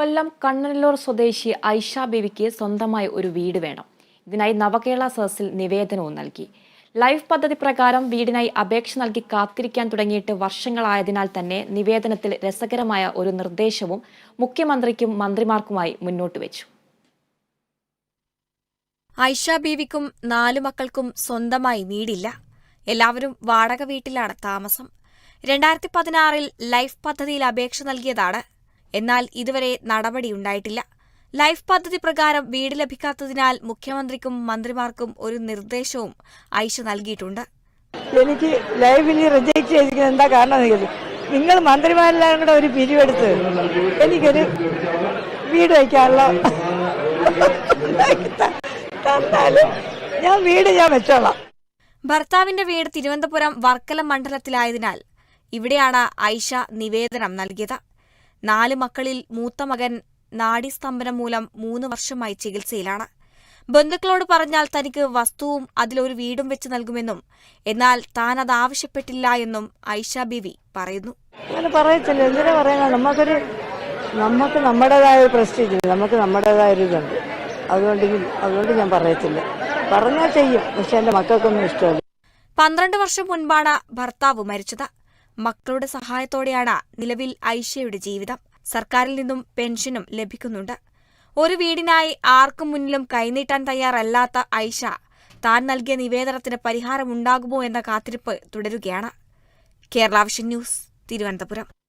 കൊല്ലം കണ്ണനല്ലൂർ സ്വദേശി ഐഷ ബേബിക്ക് സ്വന്തമായി ഒരു വീട് വേണം. ഇതിനായി നവകേരള സദസ്സിൽ നിവേദനവും നൽകി. ലൈഫ് പദ്ധതി പ്രകാരം വീടിനായി അപേക്ഷ നൽകി കാത്തിരിക്കാൻ തുടങ്ങിയിട്ട് വർഷങ്ങളായതിനാൽ തന്നെ നിവേദനത്തിൽ രസകരമായ ഒരു നിർദ്ദേശവും മുഖ്യമന്ത്രിക്കും മന്ത്രിമാർക്കുമായി മുന്നോട്ട് വെച്ചു. ഐഷ ബീവിക്കും നാലു മക്കൾക്കും സ്വന്തമായി വീടില്ല. എല്ലാവരും വാടക വീട്ടിലാണ് താമസം. രണ്ടായിരത്തി പതിനാറിൽ ലൈഫ് പദ്ധതിയിൽ അപേക്ഷ നൽകിയതാണ് എന്നാൽ ഇതുവരെ നടപടിയുണ്ടായിട്ടില്ല. ലൈഫ് പദ്ധതി പ്രകാരം വീട് ലഭിക്കാത്തതിനാൽ മുഖ്യമന്ത്രിക്കും മന്ത്രിമാർക്കും ഒരു നിർദ്ദേശവും ഐഷ നൽകിയിട്ടുണ്ട്. എനിക്ക് ലൈവിൽ റിജക്ട് ചെയ്തിരിക്കുന്നത് എന്താ കാരണം നിങ്ങൾ മന്ത്രിമാരെല്ലാം കൂടെ ഒരു പിരിവെടുത്ത് എനിക്കൊരു വീട് വയ്ക്കാനുള്ള തന്നാലും ഞാൻ വീട് ഞാൻ വെച്ചോളാം. ഭർത്താവിന്റെ വീട് തിരുവനന്തപുരം വർക്കല മണ്ഡലത്തിലായതിനാൽ ഇവിടെയാണ് ഐഷ നിവേദനം നൽകിയത്. നാല് മക്കളിൽ മൂത്ത മകൻ നാഡീസ്തംഭനം മൂലം മൂന്ന് വർഷമായി ചികിത്സയിലാണ്. ബന്ധുക്കളോട് പറഞ്ഞാൽ തനിക്ക് വസ്തുവും അതിലൊരു വീടും വെച്ച് നൽകുമെന്നും എന്നാൽ താൻ അത് ആവശ്യപ്പെട്ടില്ല എന്നും ഐഷ ബിവി പറയുന്നു. അങ്ങനെ പറയത്തില്ല. എന്തിനാ പറയുന്നത് നമുക്കൊരു നമുക്ക് നമ്മുടേതായ ഒരു പ്രസ്റ്റീജ് നമുക്ക് നമ്മുടേതായ ഒരു ഇതുണ്ട്. അതുകൊണ്ട് അതുകൊണ്ട് ഞാൻ പറയത്തില്ല. പറഞ്ഞാൽ ചെയ്യും. പക്ഷെ എന്റെ മക്കൾക്കൊന്നും ഇഷ്ടമല്ല. പന്ത്രണ്ട് വർഷം മുൻപാണ് ഭർത്താവ് മരിച്ചത്. മക്കളുടെ സഹായത്തോടെയാണ് നിലവിൽ ഐഷയുടെ ജീവിതം. സർക്കാരിൽ നിന്നും പെൻഷനും ലഭിക്കുന്നുണ്ട്. ഒരു വീടിനായി ആർക്കും മുന്നിലും കൈനീട്ടാൻ തയ്യാറല്ലാത്ത ഐഷ താൻ നൽകിയ നിവേദനത്തിന് പരിഹാരമുണ്ടാകുമോ എന്ന കാത്തിരിപ്പ് തുടരുകയാണ്. Kerala vision news Thiruvananthapuram.